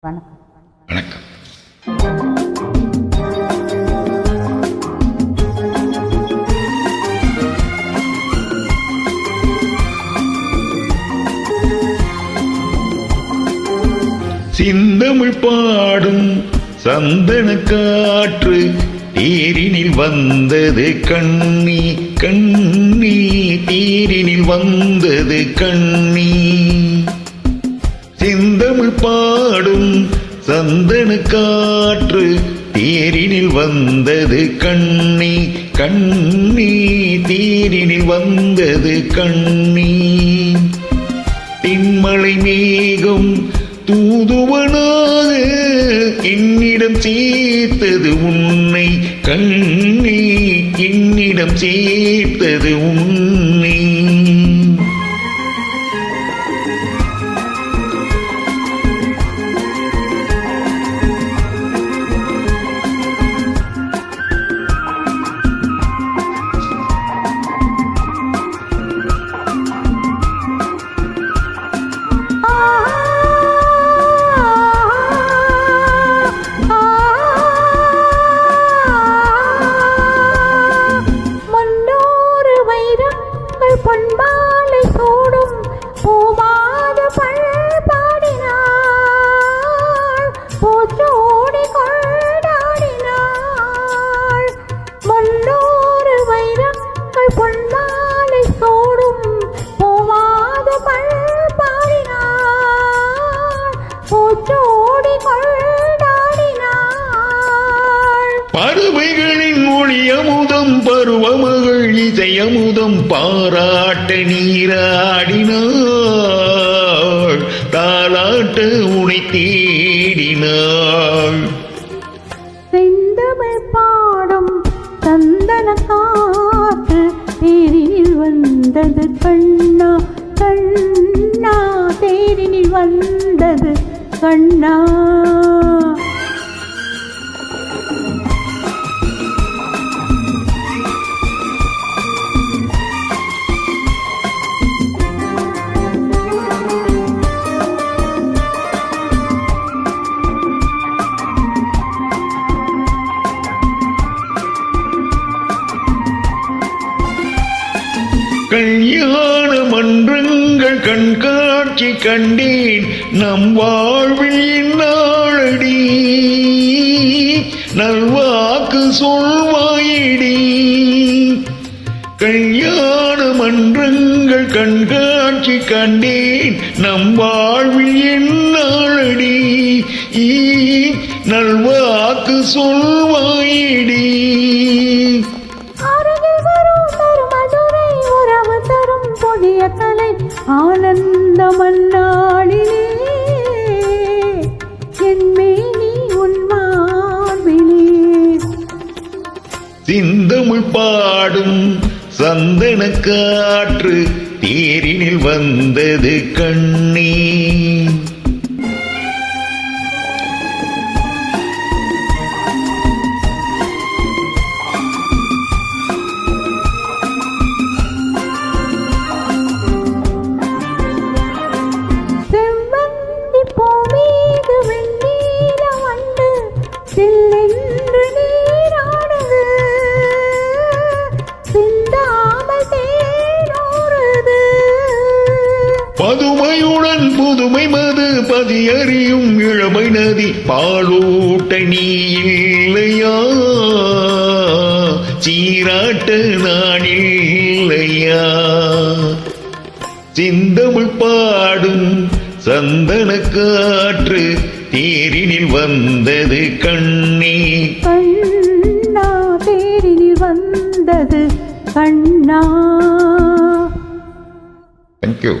வணக்கம். வணக்கம். சிந்தமிழ் பாடும் சந்தன காற்று தீரினில் வந்தது கண்ணி கண்ணி தீரினில் வந்தது கண்ணி. தமிழ் பாடும் சந்தன காற்று தேரினில் வந்தது கண்ணி கண்ணி தேரினில் வந்தது கண்ணி. தின்மலை மேகம் தூதுவனாக என்னிடம் சேர்த்தது உன்னை. கண்ணி என்னிடம் சேர்த்தது உன்னை. பறவைகளின் அமுதம் பருவமகள் இசையமுதம் பாராட்ட நீராடினாள். தாளாட்ட உனை தேடினாள். செந்தமிழ் பாடும் சந்தன காற்று தேரினில் வந்தது கண்ணா கண்ணா தேரினில் வந்தது கண்ணா. கல்யாண மன்றங்கள் கண்காட்சி கண்டேன். நம் வாழ்வில் நாளடி நல்வாக்கு சொல்வாயிடி. கல்யாண மன்றங்கள் கண்காட்சி கண்டேன். நம் வாழ்வில் இந்நாளடி. நல்வாக்கு சொல்வாயிடி. ஆகிய கலை ஆனந்த மன்னாளிலே என் மேனி சிந்தமிழ் பாடும் சந்தன காற்று தேரினில் வந்தது கண்ணீர். புதுமை மது பதியறியும் இளமை நதி பாலூட்ட நீ இல்லையா? சீராட்ட நான் இல்லையா? சிந்தமிழ் பாடும் சந்தன காற்று தேரினில் வந்தது கண்ணி. கண்ணா தேரினில் வந்தது கண்ணா. தேங்க்யூ